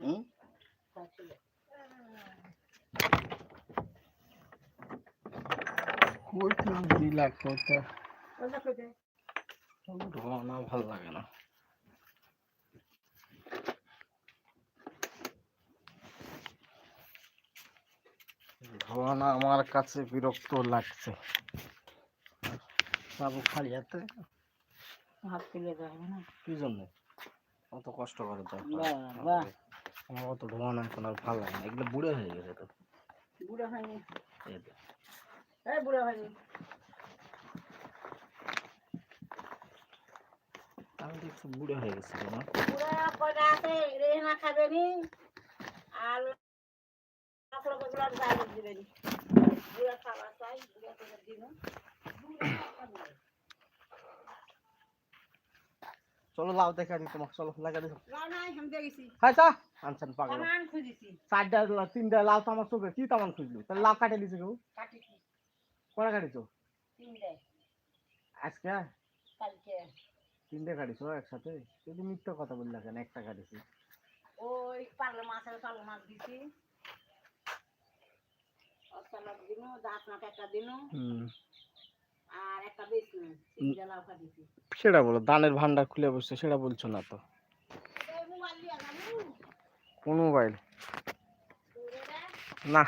হুম? কইছিলাম দুই লাখ করতে ধোয়ানা লাগে না। ধোয়ানা আমার কাছে বিরক্ত লাগছে। বাবু খালি হাতে? হাত তুলে যাবে না? কি জন্য? অত কষ্ট করে তো। আমার অত ধোয়ানা এখন আর ভালো লাগে না। এগুলো বুড়ে হয়ে গেছে তো। বুড়ো হয়নি। এই বুড়ো হয়নি। বুড়ে হয়ে গেছে না বুড়া কয়টা আছে? রেহনা খাবে নি আর কাপড় কপড় গায়ে দিবে নি। বুড়া খাওয়া চাই বুড়া করে দিন চলো লাউ দেখা দিই তোমাকে চলো লাগা আমি দেখেছি চা আনছেন পাগল। চারটা তিনটা লাউ তো আমার চোখে কি তেমন খুঁজলি? তাহলে লাউ কাটে দিছে কেউ? কটা কাটিছো? আজকে? কালকে। তিনটে কাটিছো একসাথে। কিন্তু মিথ্যা কথা বললা কেন একটা কাটিছি ওই পাগলা মাছের পাগলা মাছ দিছি। অসালাদ দিনু দাঁত নাট একটা দিনু। আর একটা বেশি তিনটা লাউ কাটিছি সেটা বলো দানের ভান্ডার খুলে বসছে সেটা বলছো না তো। কোন মোবাইল? না।